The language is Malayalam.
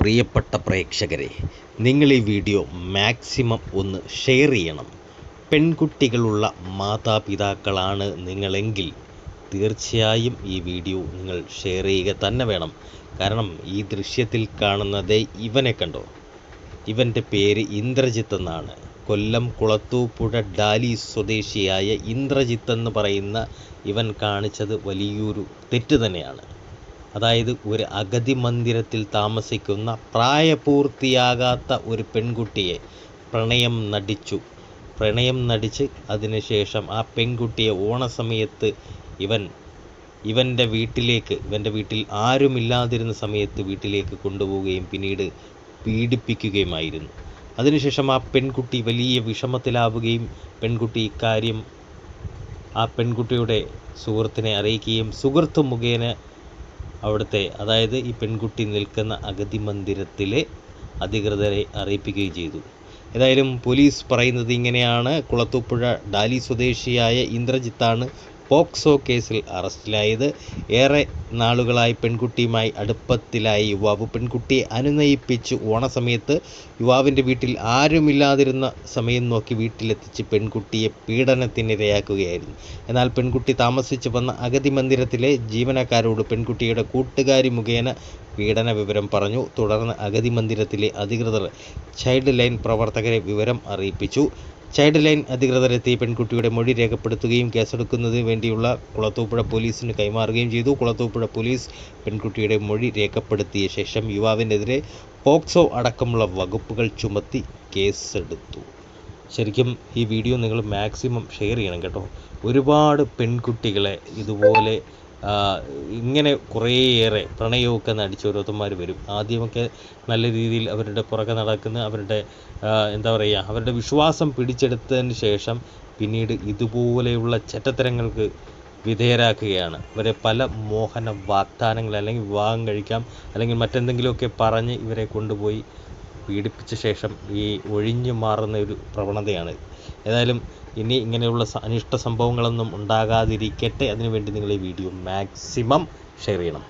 പ്രിയപ്പെട്ട പ്രേക്ഷകരെ നിങ്ങൾ ഈ വീഡിയോ മാക്സിമം ഒന്ന് ഷെയർ ചെയ്യണം. പെൺകുട്ടികളുള്ള മാതാപിതാക്കളാണ് നിങ്ങളെങ്കിൽ തീർച്ചയായും ഈ വീഡിയോ നിങ്ങൾ ഷെയർ ചെയ്യുക തന്നെ വേണം. കാരണം ഈ ദൃശ്യത്തിൽ കാണുന്നത് ഇവനെ കണ്ടോ? ഇവന്റെ പേര് ഇന്ദ്രജിത്ത് എന്നാണ്. കൊല്ലം കുളത്തൂപ്പുഴ ഡാലി സ്വദേശിയായ ഇന്ദ്രജിത്ത് എന്ന് പറയുന്ന ഇവൻ കാണിച്ചത് വലിയൊരു തെറ്റ് തന്നെയാണ്. അതായത് ഒരു അഗതി മന്ദിരത്തിൽ താമസിക്കുന്ന പ്രായപൂർത്തിയാകാത്ത ഒരു പെൺകുട്ടിയെ പ്രണയം നടിച്ചു. പ്രണയം നടിച്ച് അതിനുശേഷം ആ പെൺകുട്ടിയെ ഓണസമയത്ത് ഇവൻ ഇവന്റെ വീട്ടിലേക്ക് ഇവന്റെ വീട്ടിൽ ആരുമില്ലാതിരുന്ന സമയത്ത് വീട്ടിലേക്ക് കൊണ്ടുപോവുകയും പിന്നീട് പീഡിപ്പിക്കുകയുമായിരുന്നു. അതിനുശേഷം ആ പെൺകുട്ടി വലിയ വിഷമത്തിലാവുകയും പെൺകുട്ടി ഇക്കാര്യം ആ പെൺകുട്ടിയുടെ സുഹൃത്തിനെ അറിയിക്കുകയും സുഹൃത്ത് മുഖേന അവിടുത്തെ അതായത് ഈ പെൺകുട്ടി നിൽക്കുന്ന അഗതി മന്ദിരത്തിലെ അധികൃതരെ അറിയിപ്പിക്കുകയും ചെയ്തു. ഏതായാലും പോലീസ് പറയുന്നത് ഇങ്ങനെയാണ്. കുളത്തൂപ്പുഴ ഡാലി സ്വദേശിയായ ഇന്ദ്രജിത്താണ് പോക്സോ കേസിൽ അറസ്റ്റിലായത്. ഏറെ നാളുകളായി പെൺകുട്ടിയുമായി അടുപ്പത്തിലായി യുവാവ് പെൺകുട്ടിയെ അനുനയിപ്പിച്ച് ഓണസമയത്ത് യുവാവിന്റെ വീട്ടിൽ ആരുമില്ലാതിരുന്ന സമയം നോക്കി വീട്ടിലെത്തിച്ച് പെൺകുട്ടിയെ പീഡനത്തിനിരയാക്കുകയായിരുന്നു. എന്നാൽ പെൺകുട്ടി താമസിച്ചു വന്ന അഗതി മന്ദിരത്തിലെ ജീവനക്കാരോട് പെൺകുട്ടിയുടെ കൂട്ടുകാരി മുഖേന പീഡന വിവരം പറഞ്ഞു. തുടർന്ന് അഗതി മന്ദിരത്തിലെ അധികൃതർ ചൈൽഡ് ലൈൻ പ്രവർത്തകരെ വിവരം അറിയിപ്പിച്ചു. ചൈൽഡ് ലൈൻ അധികൃതരെത്തി പെൺകുട്ടിയുടെ മൊഴി രേഖപ്പെടുത്തുകയും കേസെടുക്കുന്നതിന് വേണ്ടിയുള്ള കുളത്തൂപ്പുഴ പോലീസിന് കൈമാറുകയും ചെയ്തു. കുളത്തൂപ്പുഴ പോലീസ് പെൺകുട്ടിയുടെ മൊഴി രേഖപ്പെടുത്തിയ ശേഷം യുവാവിനെതിരെ പോക്സോ അടക്കമുള്ള വകുപ്പുകൾ ചുമത്തി കേസെടുത്തു. ശരിക്കും ഈ വീഡിയോ നിങ്ങൾ മാക്സിമം ഷെയർ ചെയ്യണം കേട്ടോ. ഒരുപാട് പെൺകുട്ടികളെ ഇതുപോലെ ഇങ്ങനെ കുറേയേറെ പ്രണയമൊക്കെ നടിച്ച് ഓരോരുത്തന്മാർ വരും. ആദ്യമൊക്കെ നല്ല രീതിയിൽ അവരുടെ പുറകെ നടക്കുന്ന അവരുടെ എന്താ പറയുക അവരുടെ വിശ്വാസം പിടിച്ചെടുത്തതിന് ശേഷം പിന്നീട് ഇതുപോലെയുള്ള ചെറ്റത്തരങ്ങൾക്ക് വിധേയരാക്കുകയാണ്. ഇവരെ പല മോഹന വാഗ്ദാനങ്ങൾ അല്ലെങ്കിൽ വിവാഹം കഴിക്കാം അല്ലെങ്കിൽ മറ്റെന്തെങ്കിലുമൊക്കെ പറഞ്ഞ് ഇവരെ കൊണ്ടുപോയി പീഡിപ്പിച്ച ശേഷം ഈ ഒഴിഞ്ഞു മാറുന്ന ഒരു പ്രവണതയാണ്. ഏതായാലും ഇനി ഇങ്ങനെയുള്ള അനിഷ്ട സംഭവങ്ങളൊന്നും ഉണ്ടാകാതിരിക്കട്ടെ. അതിനുവേണ്ടി നിങ്ങൾ ഈ വീഡിയോ മാക്സിമം ഷെയർ ചെയ്യണം.